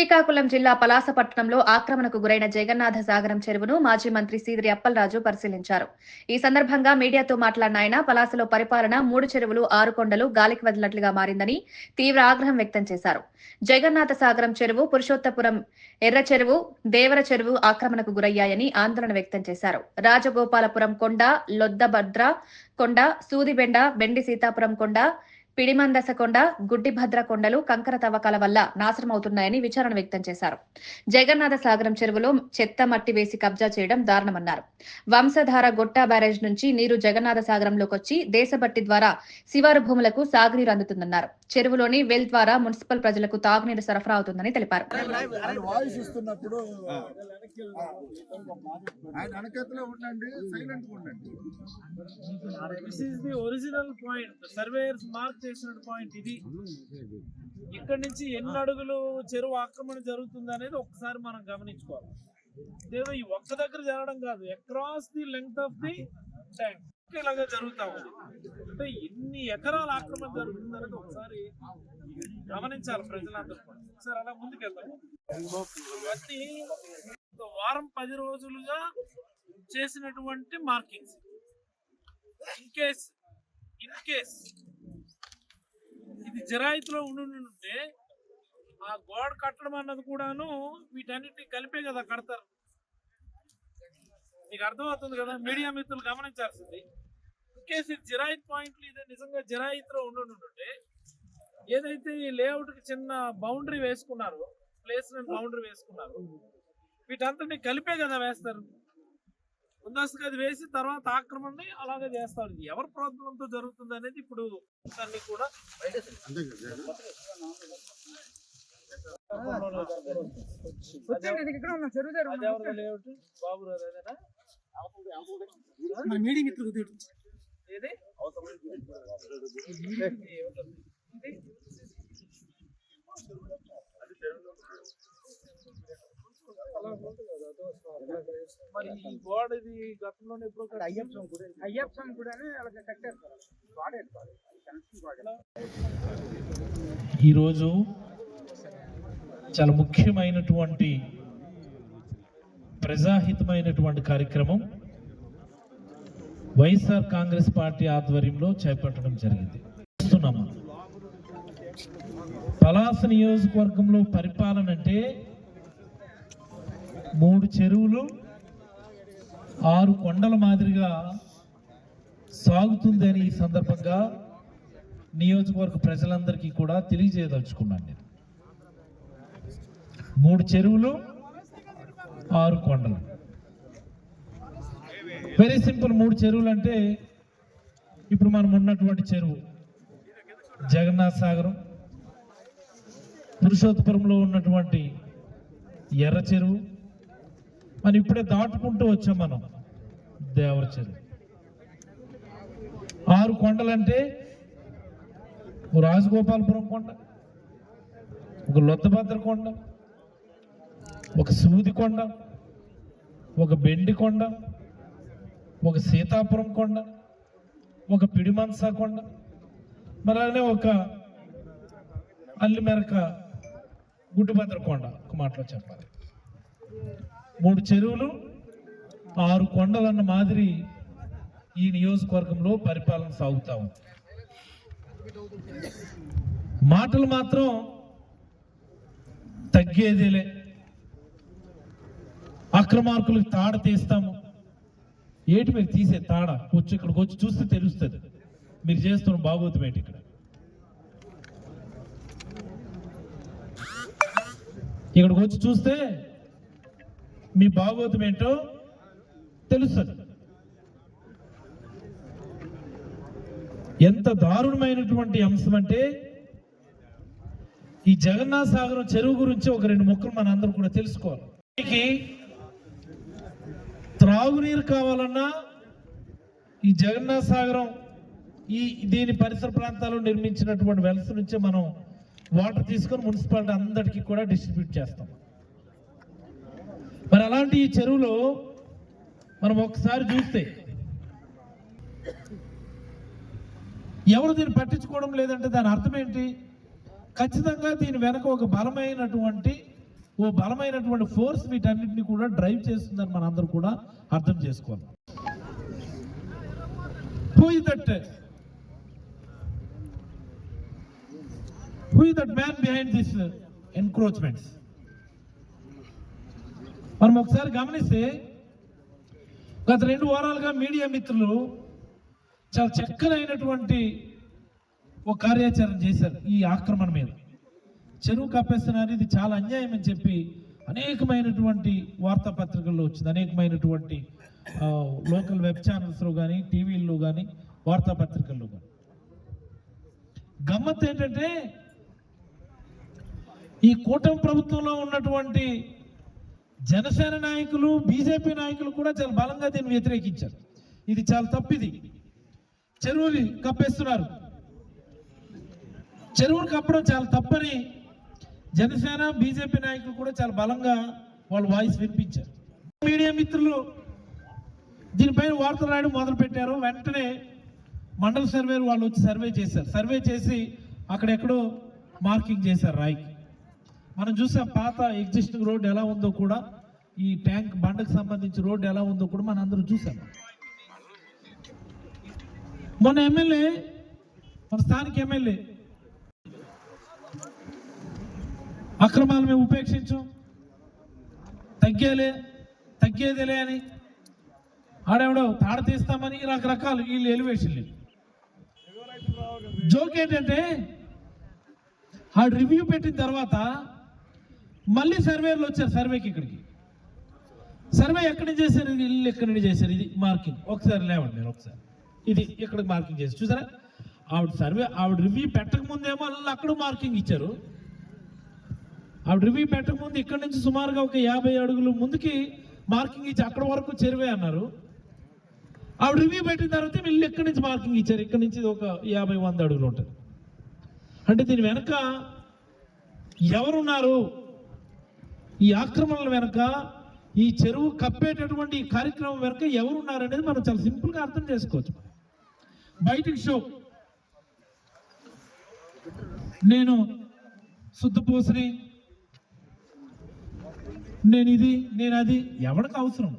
శ్రీకాకుళం జిల్లా పలాసపట్నంలో ఆక్రమణకు గురైన జగన్నాథ సాగరం చెరువును మాజీ మంత్రి సీదిరి అప్పలరాజు పరిశీలించారు. ఈ సందర్భంగా మీడియాతో మాట్లాడిన ఆయన పలాసలో పరిపాలన మూడు చెరువులు ఆరు కొండలు గాలికి వదిలినట్లుగా మారిందని తీవ్ర ఆగ్రహం వ్యక్తం చేశారు. జగన్నాథ సాగరం చెరువు పురుషోత్తపురం ఎర్ర చెరువు దేవర చెరువు ఆక్రమణకు గురయ్యాయని ఆందోళన వ్యక్తం చేశారు. రాజగోపాలపురం కొండ లొద్దభద్ర కొండ సూదిబెండ బెండి సీతాపురం కొండ పిడిమందస కొండ గుడ్డిభద్ర కొండలు కంకర తవ్వకాల వల్ల నాశనమవుతున్నాయని విచారణ వ్యక్తం చేశారు. జగన్నాథ సాగరం చెరువులో చెత్త మట్టి వేసి కబ్జా చేయడం దారుణమన్నారు. వంశధార గొట్టా బ్యారేజ్ నుంచి నీరు జగన్నాథ సాగరంలోకి వచ్చి దేశభట్టి ద్వారా శివారు భూములకు సాగునీరు అందుతుందన్నారు. చెరువులోని వెల్ ద్వారా మున్సిపల్ ప్రజలకు తాగునీరు సరఫరా అవుతుందని తెలిపారు. ఉండండి సైలెంట్ ఉండండి this the original point surveyors mark చేసిన పాయింట్ ఇది. ఇక్కడ నుంచి ఎన్ని అడుగులు చెరువు ఆక్రమణ జరుగుతుంది అనేది ఒకసారి మనం గమనించుకోవాలి. ఇదేదో ఈ ఒక్క దగ్గర జరగడం కాదు. Across the length of the tank ఇలాగా జరుగుతా ఉంది. అంటే ఎన్ని ఎకరాల ఆక్రమణ జరుగుతుంది అనేది ఒకసారి గమనించాలి ప్రజలందరూ ఒకసారి అలా ముందుకెళ్తాం ఇవన్నీ వారం పది రోజులుగా చేసినటువంటి markings in case in case జిరాయితీలో ఉండుంటే ఆ గోడ కట్టడం అన్నది కూడాను వీటన్నిటిని కలిపే కదా కడతారు. మీకు అర్థమవుతుంది కదా? మీడియా మిత్రులు గమనించాల్సింది. ఇన్ ఇది జిరాయిత్ పాయింట్లు ఇది నిజంగా జిరాయిత్లో ఉండుంటే ఏదైతే ఈ లేఅవుట్కి చిన్న బౌండరీ వేసుకున్నారు ప్లేస్మెంట్ బౌండరీ వేసుకున్నారు వీటంతటిని కలిపే కదా వేస్తారు. ముందస్తుగా అది వేసి తర్వాత ఆక్రమణని అలాగే చేస్తారు. ఎవరి ప్రోద్బలంతో జరుగుతుంది అనేది ఇప్పుడు దాన్ని కూడా బాబు మిత్రులు ఏది? ఇది? మరి ఈ గోడ ఇది గతంలోనే ఎప్పుడో అయ్యప్ప గుడి అయ్యప్ప గుడి అని అలాగే కనెక్షన్ వాడేది ఈరోజు చాలా ముఖ్యమైనటువంటి ప్రజాహితమైనటువంటి కార్యక్రమం వైఎస్ఆర్ కాంగ్రెస్ పార్టీ ఆధ్వర్యంలో చేపట్టడం జరిగింది. చూస్తున్నాము? పలాస నియోజకవర్గంలో పరిపాలన అంటే మూడు చెరువులు ఆరు కొండల మాదిరిగా సాగుతుందని ఈ సందర్భంగా నియోజకవర్గ ప్రజలందరికీ కూడా తెలియజేయదలుచుకున్నాను నేను. మూడు చెరువులు ఆరు కొండలు. వెరీ సింపుల్ మూడు చెరువులు అంటే ఇప్పుడు మనం ఉన్నటువంటి చెరువు జగన్నాథ్ సాగరం పురుషోత్తపురంలో ఉన్నటువంటి ఎర్ర చెరువు మనం ఇప్పుడే దాటుకుంటూ వచ్చాం మనం. దేవర ఆరు కొండలంటే ఒక రాజగోపాలపురం కొండ ఒక లొద్దభద్ర కొండ ఒక సూది కొండ ఒక బెండి కొండ ఒక సీతాపురం కొండ ఒక పిడిమన్సా కొండ. మరి అలానే ఒక అల్లిమెరక గుడ్డుభద్ర కొండ. ఒక మాటలో చెప్పాలి. మూడు చెరువులు ఆరు కొండలన్న మాదిరి ఈ నియోజకవర్గంలో పరిపాలన సాగుతా ఉంది. మాటలు మాత్రం తగ్గేదేలే. అక్రమార్కులకు తాడ తీస్తాము. ఏటి మీరు తీసే తాడ? వచ్చి ఇక్కడికి వచ్చి చూస్తే తెలుస్తుంది. మీరు చేస్తున్న బాగోతం ఏంటి ఇక్కడ? ఇక్కడికి వచ్చి చూస్తే మీ బాగోతం ఏంటో తెలుస్తుంది. ఎంత దారుణమైనటువంటి అంశం అంటే ఈ జగన్నాథ సాగరం చెరువు గురించి ఒక రెండు మొక్కలు మన అందరం కూడా తెలుసుకోవాలి. దీనికి త్రాగునీరు కావాలన్నా ఈ జగన్నాథ సాగరం ఈ దీని పరిసర ప్రాంతాల్లో నిర్మించినటువంటి వెలస నుంచే మనం వాటర్ తీసుకొని మున్సిపాలిటీ అందరికీ కూడా డిస్ట్రిబ్యూట్ చేస్తాం. మరి అలాంటి ఈ చెరువులో మనం ఒకసారి చూస్తే ఎవరు దీన్ని పట్టించుకోవడం లేదంటే దాని అర్థం ఏంటి? ఖచ్చితంగా దీని వెనక ఒక బలమైనటువంటి ఓ బలమైనటువంటి ఫోర్స్ వీటన్నిటిని కూడా డ్రైవ్ చేస్తుందని మనందరూ కూడా అర్థం చేసుకోవాలి. Who that who is that man behind this encroachments మనం ఒకసారి గమనిస్తే గత రెండు వారాలుగా మీడియా మిత్రులు చాలా చక్కనైనటువంటి ఒక కార్యాచరణ చేశారు ఈ ఆక్రమణ మీద. చెరువు కప్పేస్తున్నారు ఇది చాలా అన్యాయం అని చెప్పి అనేకమైనటువంటి వార్తాపత్రికల్లో వచ్చింది. అనేకమైనటువంటి లోకల్ వెబ్ ఛానల్స్లో కానీ టీవీల్లో కానీ వార్తాపత్రికల్లో కానీ గమ్మత్ ఏంటంటే ఈ కూటమి ప్రభుత్వంలో ఉన్నటువంటి జనసేన నాయకులు బీజేపీ నాయకులు కూడా చాలా బలంగా దీన్ని వ్యతిరేకించారు. ఇది చాలా తప్పిది. చెరువుని కప్పేస్తున్నారు. చెరువులు కప్పడం చాలా తప్పని జనసేన బీజేపీ నాయకులు కూడా చాలా బలంగా వాళ్ళు వాయిస్ వినిపించారు. మీడియా మిత్రులు దీనిపైన వార్తలు రాయడం మొదలుపెట్టారు. వెంటనే మండల సర్వే వాళ్ళు వచ్చి సర్వే చేశారు. సర్వే చేసి అక్కడెక్కడో మార్కింగ్ చేశారు రాయికి. మనం చూసాం పాత ఎగ్జిస్టింగ్ రోడ్ ఎలా ఉందో కూడా ఈ ట్యాంక్ బండకు సంబంధించి రోడ్ ఎలా ఉందో కూడా మనం అందరూ చూసాం. మొన్న ఎమ్మెల్యే మన స్థానిక ఎమ్మెల్యే అక్రమాలు మేము ఉపేక్షించాం. తగ్గేలే తగ్గేదేలే అని. ఆడెవడో తాడ తీస్తామని రకరకాలు వీళ్ళు ఎలివేషన్లు జోక్ ఏంటంటే ఆ రివ్యూ పెట్టిన తర్వాత మళ్ళీ సర్వేలు వచ్చారు సర్వేకి ఇక్కడికి. సర్వే ఎక్కడి నుంచి చేశారు? ఇది ఇల్లు ఎక్కడి నుండి చేశారు? ఇది మార్కింగ్. ఒకసారి లేవండి నేను ఒకసారి. ఇది ఇక్కడ మార్కింగ్ చేసి చూసారా? ఆవిడ సర్వే ఆవిడ రివ్యూ పెట్టక ముందేమో వాళ్ళు అక్కడ మార్కింగ్ ఇచ్చారు. ఆవిడ రివ్యూ పెట్టక ముందు ఇక్కడ నుంచి సుమారుగా ఒక యాభై అడుగులు ముందుకి మార్కింగ్ ఇచ్చి అక్కడ వరకు చెరువే అన్నారు. ఆవిడ రివ్యూ పెట్టిన తర్వాత వీళ్ళు ఎక్కడి నుంచి మార్కింగ్ ఇచ్చారు? ఇక్కడ నుంచి ఒక యాభై వంద అడుగులు ఉంటుంది. అంటే దీని వెనక ఎవరున్నారు? ఈ ఆక్రమణల వెనక ఈ చెరువు కప్పేటటువంటి ఈ కార్యక్రమం వెనుక ఎవరున్నారనేది మనం చాలా సింపుల్గా అర్థం చేసుకోవచ్చు. బయటికి షో. నేను శుద్ధపూసని నేను ఇది నేను అది ఎవరికి అవసరం?